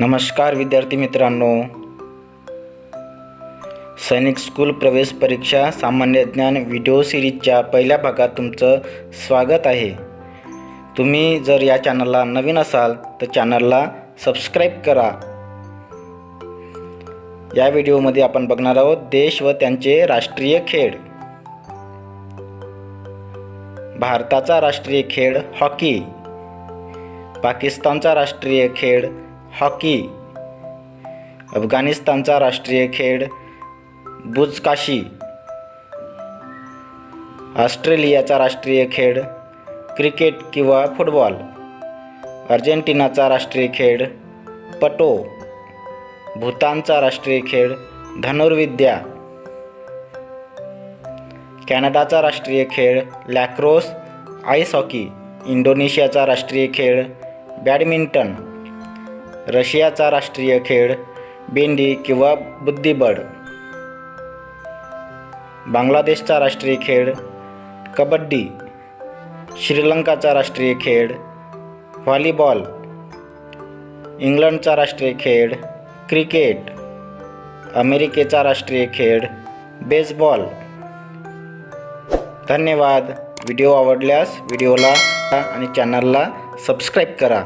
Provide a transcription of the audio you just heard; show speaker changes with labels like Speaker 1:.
Speaker 1: नमस्कार विद्यार्थी मित्रांनो. सैनिक स्कूल प्रवेश परीक्षा सामान्य ज्ञान व्हिडिओ सिरीजच्या पहिल्या भागात तुमचं स्वागत आहे. तुम्ही जर या चॅनलला नवीन असाल तर चॅनलला सबस्क्राईब करा. या व्हिडिओमध्ये आपण बघणार आहोत देश व त्यांचे राष्ट्रीय खेळ. भारताचा राष्ट्रीय खेळ हॉकी. पाकिस्तानचा राष्ट्रीय खेळ हॉकी अफगाणिस्तानचा राष्ट्रीय खेळ बुजकाशी ऑस्ट्रेलियाचा राष्ट्रीय खेळ क्रिकेट किंवा फुटबॉल अर्जेंटिनाचा राष्ट्रीय खेळ पटो भूतानचा राष्ट्रीय खेळ धनुर्विद्या कॅनडाचा राष्ट्रीय खेळ लॅक्रोस आईस हॉकी इंडोनेशियाचा राष्ट्रीय खेळ बॅडमिंटन रशियाचा राष्ट्रीय खेळ बेंडी किंवा बुद्धिबळ. बांगलादेशचा राष्ट्रीय खेळ कबड्डी. श्रीलंकाचा राष्ट्रीय खेळ व्हॉलीबॉल. इंग्लंडचा राष्ट्रीय खेळ क्रिकेट. अमेरिकेचा राष्ट्रीय खेळ बेसबॉल. धन्यवाद. व्हिडिओ आवडल्यास व्हिडिओला आणि चॅनलला सबस्क्राईब करा.